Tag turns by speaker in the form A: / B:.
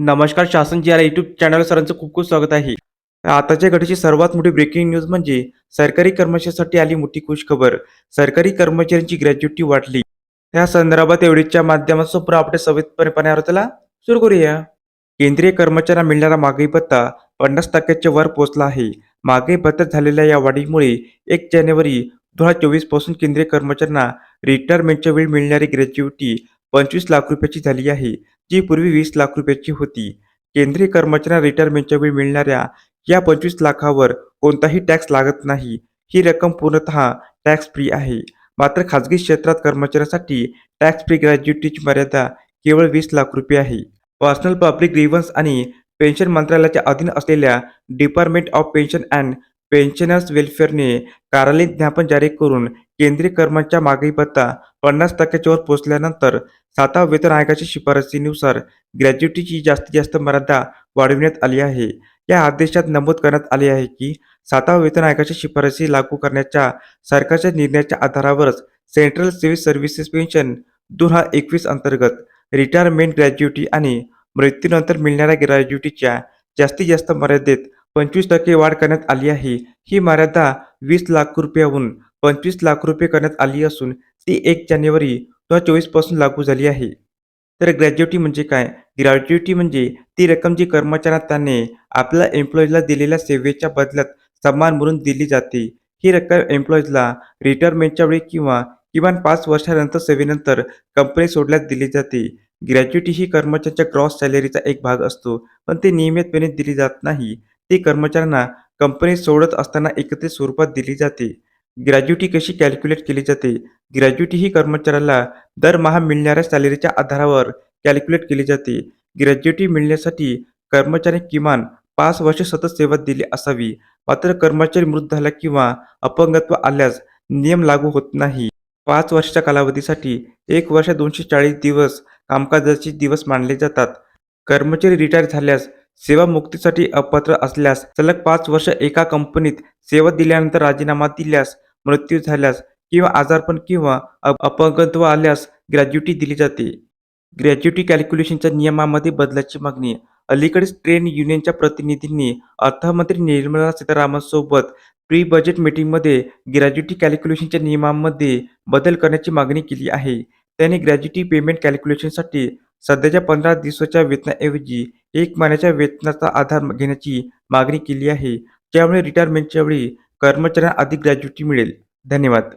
A: नमस्कार शासन जी our YouTube channel सरांचं खूप खूप स्वागत आहे. आताच्या घडीची सर्वात मोठी ब्रेकिंग न्यूज म्हणजे सरकारी कर्मचाऱ्यांसाठी आली मोठी खुश खबर. सरकारी कर्मचाऱ्यांची ग्रॅज्युटी वाढली. त्या संदर्भात एवढीच्या माध्यमातून पुन्हा आपल्या सविस्तरपणे पाहण्यावर सुरू करूया. केंद्रीय कर्मचाऱ्यांना मिळणारा मागणी भत्ता पन्नास टक्क्याच्या वर पोहोचला आहे. मागणी भत्त्यात झालेल्या या वाढीमुळे एक जानेवारी दोन हजार चोवीसपासून केंद्रीय कर्मचाऱ्यांना रिटायरमेंटच्या वेळी मिळणारी ग्रॅज्युटी पंचवीस लाख रुपयाची झाली आहे जी पूर्वी वीस लाख रुपयाची होती. केंद्रीय कर्मचाऱ्यांना रिटायरमेंटच्या वेळी मिळणाऱ्या या पंचवीस लाखावर कोणताही टॅक्स लागत नाही. ही रक्कम पूर्णतः टॅक्स फ्री आहे. मात्र खाजगी क्षेत्रात कर्मचाऱ्यांसाठी टॅक्स फ्री ग्रॅज्युटीची मर्यादा केवळ वीस लाख रुपये आहे. पर्सनल पब्लिक ग्रीव्हन्स आणि पेन्शन मंत्रालयाच्या अधीन असलेल्या department of pension and pensioners वेलफेअरने कार्यालयीन ज्ञापन जारी करून केंद्रीय कर्मचाऱ्यांच्या मागणी भत्ता पन्नास टक्क्याच्या वर पोहोचल्यानंतर सातवा वेतन आयोगाच्या शिफारसीनुसार ग्रॅज्युटीची जास्तीत जास्त मर्यादा वाढविण्यात आली आहे. या आदेशात नमूद करण्यात आले आहे की सातवा वेतन आयोगाच्या शिफारसी लागू करण्याच्या सरकारच्या निर्णयाच्या आधारावरच सेंट्रल सिव्हिल सर्व्हिसेस पेन्शन दोन हजार एकवीस अंतर्गत रिटायरमेंट ग्रॅज्युटी आणि मृत्यूनंतर मिळणाऱ्या ग्रॅज्युटीच्या जास्तीत जास्त मर्यादेत पंचवीस टक्के वाढ करण्यात आली आहे. ही मर्यादा वीस लाख रुपयाहून पंचवीस लाख रुपये करण्यात आली असून ती एक जानेवारी दोन हजार चोवीसपासून लागू झाली आहे. तर ग्रॅज्युएटी म्हणजे काय? ग्रॅज्युटी म्हणजे ती रक्कम जी कर्मचाऱ्यांना त्याने आपल्या एम्प्लॉईजला दिलेल्या सेवेच्या बदल्यात सन्मान म्हणून दिली जाते. ही रक्कम एम्प्लॉईजला रिटायरमेंटच्या वेळी किंवा किमान पाच वर्षानंतर सेवेनंतर कंपनी सोडल्यास दिली जाते. ग्रॅज्युएटी ही कर्मचाऱ्यांच्या क्रॉस सॅलरीचा एक भाग असतो पण ते नियमितपणे दिली जात नाही. ती कर्मचाऱ्यांना कंपनी सोडत असताना एकत्रित स्वरूपात दिली जाते. ग्रॅज्युटी कशी कॅल्क्युलेट केली जाते? ग्रॅज्युटी ही कर्मचाऱ्याला दरमहा मिळणाऱ्या सॅलरीच्या आधारावर कॅल्क्युलेट केली जाते. ग्रॅज्युटी मिळण्यासाठी कर्मचारी किमान पाच वर्ष सतत सेवा दिली असावी. मात्र कर्मचारी मृत झाला किंवा अपंगत्व आल्यास नियम लागू होत नाही. पाच वर्षाच्या कालावधीसाठी एक वर्ष दोनशे चाळीस दिवस कामकाजाचे दिवस मानले जातात. कर्मचारी रिटायर झाल्यास सेवा मुक्तीसाठी अपात्र असल्यास सलग पाच वर्ष एका कंपनीत सेवा दिल्यानंतर राजीनामा दिल्यास मृत्यू झाल्यास किंवा आजारपण किंवा अपंगत्व आल्यास ग्रॅज्युटी दिली जाते. ग्रॅज्युटी कॅल्क्युलेशनच्या नियमामध्ये बदलाची मागणी. अलीकडेच ट्रेन युनियनच्या प्रतिनिधींनी अर्थमंत्री निर्मला सीतारामनसोबत प्री बजेट मीटिंगमध्ये ग्रॅज्युटी कॅल्क्युलेशनच्या नियमांमध्ये बदल करण्याची मागणी केली आहे. त्यांनी ग्रॅज्युटी पेमेंट कॅल्क्युलेशनसाठी सध्याच्या पंधरा दिवसाच्या वेतनाऐवजी एक महिन्याच्या वेतनाचा आधार घेण्याची मागणी केली आहे. त्यामुळे रिटायरमेंटच्या वेळी कर्मचाऱ्यांना अधिक ग्रॅज्युटी मिळेल. धन्यवाद.